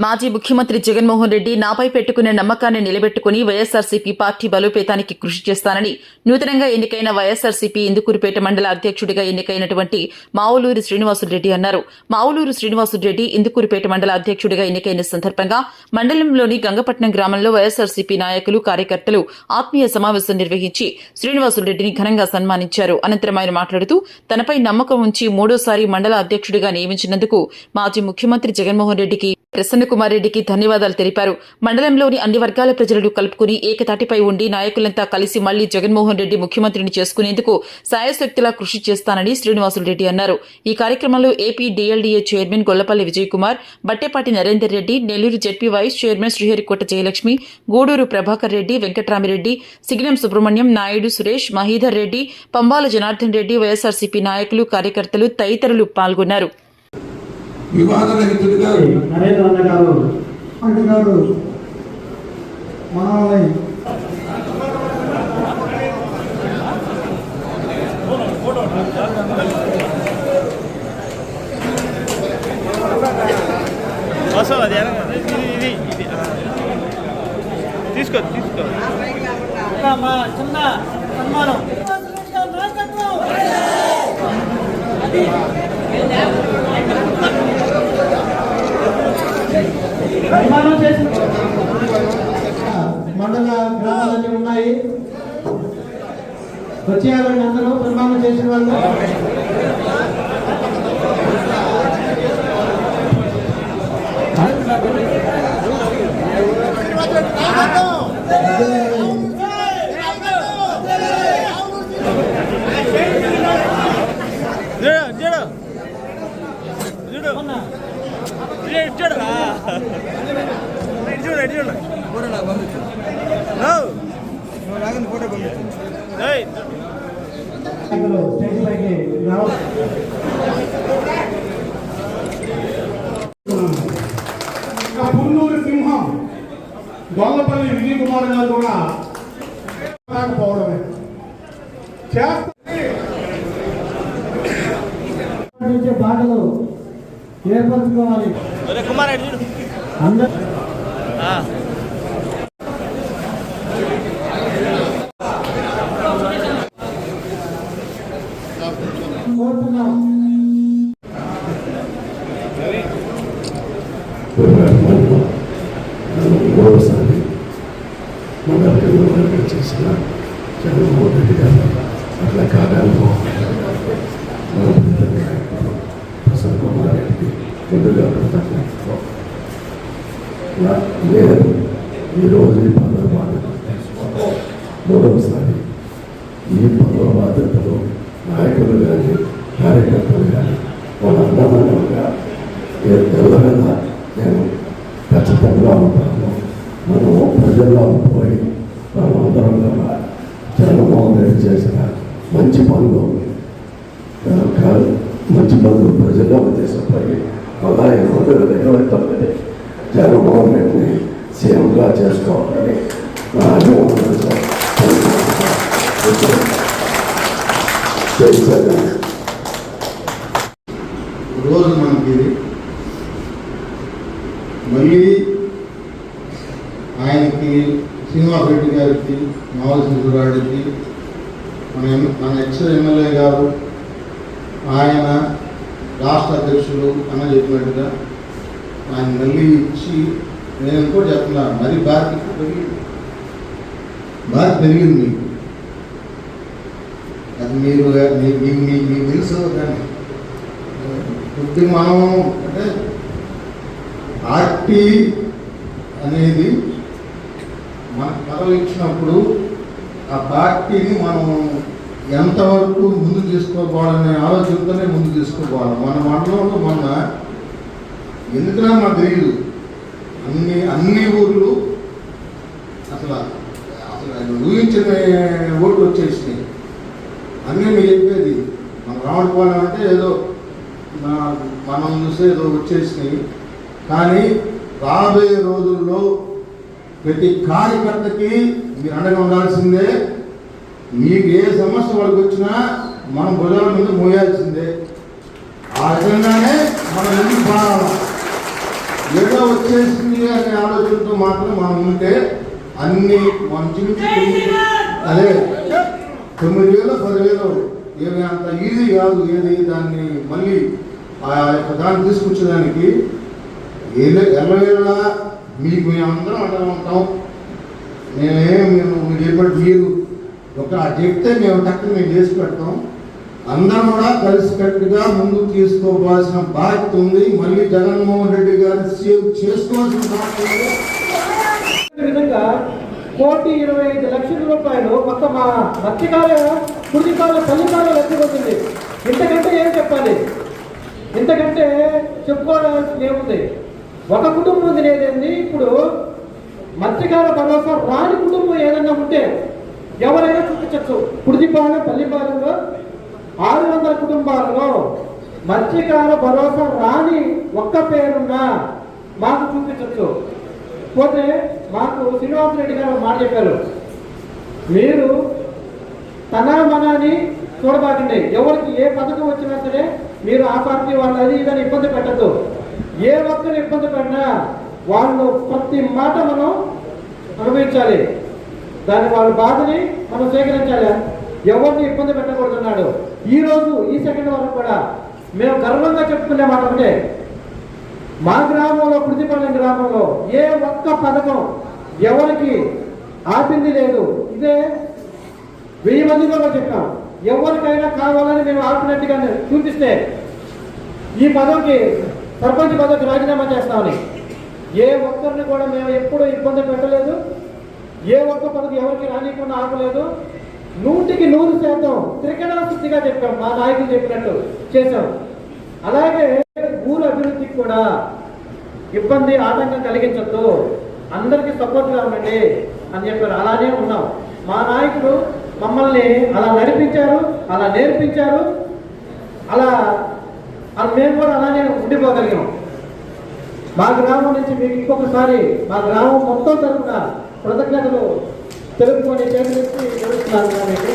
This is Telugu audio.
మాజీ ముఖ్యమంత్రి జగన్మోహన్ రెడ్డి నాపై పెట్టుకున్న నమ్మకాన్ని నిలబెట్టుకుని వైఎస్సార్సీపీ పార్టీ బలోపేతానికి కృషి చేస్తానని నూతనంగా ఎన్నికైన వైఎస్సార్సీపీ ఇందుకూరుపేట మండల అధ్యక్షుడిగా ఎన్నికైనటువంటి మావులూరి శ్రీనివాసులరెడ్డి అన్నారు. మావులూరు శ్రీనివాసులరెడ్డి ఇందుకూరుపేట మండల అధ్యక్షుడిగా ఎన్నికైన సందర్భంగా మండలంలోని గంగపట్నం గ్రామంలో వైఎస్సార్సీపీ నాయకులు కార్యకర్తలు ఆత్మీయ సమావేశం నిర్వహించి శ్రీనివాసులరెడ్డిని ఘనంగా సన్మానించారు. అనంతరం ఆయన మాట్లాడుతూ తనపై నమ్మకం ఉంచి మూడోసారి మండల అధ్యక్షుడిగా నియమించినందుకు మాజీ ముఖ్యమంత్రి జగన్మోహన్ రెడ్డికి ప్రసన్నకుమార్ రెడ్డికి ధన్యవాదాలు తెలిపారు. మండలంలోని అన్ని వర్గాల ప్రజలను కలుపుకుని ఏకతాటిపై ఉండి నాయకులంతా కలిసి మళ్ళీ జగన్మోహన్ రెడ్డి ముఖ్యమంత్రిని చేసుకునేందుకు సాయశక్తిలా కృషి చేస్తానని శ్రీనివాసులరెడ్డి అన్నారు. ఈ కార్యక్రమంలో AP DLDA chairman Gollapalli Vijay Kumar Battepati Narender Reddy Nellore ZP vice chairman Sriharikota Jayalakshmi Gudur Prabhakar Reddy Venkatrami Reddy Signam Subrahmanyam Naidu Suresh Mahidhar Reddy Pambala Janardhan Reddy YSRCP నాయకులు కార్యకర్తలు తదితరులు పాల్గొన్నారు. వివాద రహితుడిగా నరేంద్ర అన్న గారు గారు మనల్ని. తీసుకో తీసుకో. మా చిన్న సన్మానం చేసి మండల గ్రామాలన్నీ ఉన్నాయి వచ్చేయాలండి అందరూ సన్మానం చేసిన వాళ్ళు చూడండి చూడండి చూడు ఇటు చూడు రా. నాయకులు స్టేజ్ పైకి రావాలి పుల్లూరు సింహం గొల్లపల్లి విజయ్ కుమార్ గారు కూడా రాకపోవడమే. చేస్త బాటలు ఏర్పరచుకోవాలి. అందరూ ఆ. కోరుతున్నాం మూడవసారి చేసిన జగన్మోహన్ రెడ్డి గారు అట్లా కాదాలను ప్రసన్న కుమార్ ముందుగా ఈరోజు ఈ పదవి బాధ్యతలు మూడవసారి ఈ పదవి బాధ్యతలు నాయకులు కానీ కార్యకర్తలు కానీ వాళ్ళందరూగా ఎవరైనా నేను ఖచ్చితంగా ఉంటాను మనం ప్రజల్లో పోయి మనం అందరం కూడా జగన్మోహన్ రెడ్డి చేసిన మంచి పనులు ఆ, మంచి పనులు ప్రజల్లో తీసుకుపోయి అలాగే రెండు వేల ఇరవై తొమ్మిది జగన్మోహన్ రెడ్డిని సీఎంగా చేసుకోవాలని నా అభిమానులు సార్. రోజు మనకి మళ్ళీ ఆయనకి శ్రీనివాస్ రెడ్డి గారికి మావలసింహారెడ్డికి మన ఎమ్- మన ఎక్స్ ఎమ్మెల్యే గారు ఆయన రాష్ట్ర అధ్యక్షులు అన్న చెప్పినట్టుగా ఆయన మళ్ళీ ఇచ్చి నేను కూడా చెప్తున్నా మరి బాధ్యత పెరిగింది. బాధ్యత పెరిగింది మీకు. అది మీరు మీ- మీ- మీకు తెలుసు కానీ. కొద్ది మనం అంటే పార్టీ అనేది మనకు పదవి ఇచ్చినప్పుడు ఆ పార్టీని మనం ఎంతవరకు ముందు తీసుకోపోవాలనే ఆలోచనతోనే ముందు తీసుకోపోవాలి మన మండలంలో మొన్న ఎందుకన్నా మాకు తెలియదు అన్ని అన్ని ఊర్లు అసలు అసలు ఊహించిన ఓట్లు వచ్చేసినాయి. అన్నీ మీరు చెప్పేది. మన రావడం అంటే ఏదో మనం చూస్తే ఏదో వచ్చేసినాయి. కానీ రాబోయే రోజుల్లో ప్రతి కార్యకర్తకి మీరు అండగా ఉండాల్సిందే. మీకు ఏ సమస్య వాళ్ళకి వచ్చినా మనం భుజాల మీద మోయాల్సిందే. ఆ విధంగానే మనం ఎందుకు బాగా ఏదో వచ్చేసింది అనే ఆలోచనతో మాత్రం మనం ఉంటే అన్ని మంచి నుంచి అదే తొమ్మిది వేలు పదివేలు ఏమి అంత ఈజీ కాదు ఏది దాన్ని మళ్ళీ ఆ యొక్క దాన్ని తీసుకొచ్చేదానికి. ఏదో ఎల్లవేళ మీకు అందరం అంటూ ఉంటాం. మేమే మేము మీరు మీరు ఒక చెప్తే మేము తక్కువ మేము చేసి పెడతాం. అందరం కూడా కలిసికట్టుగా ముందుకు తీసుకోవాల్సిన బాధ్యత ఉంది. మళ్ళీ జగన్మోహన్ రెడ్డి గారు సేవ్ చేసుకోవాల్సిన బాధ్యత విధంగా కోటి ఇరవై ఐదు లక్షల రూపాయలు మొత్తం మా మత్స్యకార కుడికాల తల్లికాల లెక్కబోతుంది ఇంతకంటే ఏం చెప్పాలి? ఇంతకంటే చెప్పుకోవడానికి ఏముంది? ఒక కుటుంబం తినేదండి ఇప్పుడు మత్స్యకార భరోసా రాని కుటుంబం ఏదన్నా ఉంటే ఎవరైనా చూపించచ్చు. కుడిపాలెం పల్లిపాలెంలో ఆరు వందల కుటుంబాలలో మత్స్యకార భరోసా రాని ఒక్క పేరున్నా మాకు చూపించచ్చు. పోతే మాకు శ్రీనివాసరెడ్డి గారు మాట చెప్పారు. మీరు తన మనని చూడబాకండి. ఎవరికి ఏ పథకం వచ్చినా సరే మీరు ఆ పార్టీ వాళ్ళది ఇదని ఇబ్బంది పెట్టద్దు. ఏ ఒక్కరు ఇబ్బంది పడినా వాళ్ళు ప్రతి మాట మనం అనుభవించాలి. దాని వాళ్ళ బాధని మనం స్వీకరించాలి. ఎవరిని ఇబ్బంది పెట్టకూడదన్నాడు. ఈ రోజు ఈ సెకండ్ వరకు కూడా మేము గర్వంగా చెప్పుకునే మాట ఒకటే. మా గ్రామంలో కృతిపాలెం గ్రామంలో ఏ ఒక్క పథకం ఎవరికి ఆపింది లేదు. ఇదే వెయ్యి మందిలో చెప్పాం. ఎవరికైనా కావాలని మేము ఆపినట్టుగా చూపిస్తే ఈ పదవికి సర్పంచ్ పదవికి రాజీనామా చేస్తామని. ఏ ఒక్కరిని కూడా మేము ఎప్పుడూ ఇబ్బంది పెట్టలేదు. ఏ ఒక్క పదవి ఎవరికి రానియకుండా ఆపలేదు. నూటికి నూరు శాతం త్రికణాశుద్ధిగా చెప్పాం మా నాయకులు చెప్పినట్టు చేశాం. అలాగే ఊరు అభివృద్ధికి కూడా ఇబ్బంది ఆటంకం కలిగించద్దు. అందరికీ సపోర్ట్గా ఉండండి అని చెప్పారు. అలానే ఉన్నాం. మా నాయకుడు మమ్మల్ని అలా నడిపించారు అలా నేర్పించారు. అలా అని మేము కూడా అలానే ఉండిపోగలిగాం. మా గ్రామం నుంచి మీకు ఇంకొకసారి మా గ్రామం మొత్తం తరఫున కృతజ్ఞతలు తెలుపుకొని చేతులెత్తి తెలుస్తున్నాను మీకు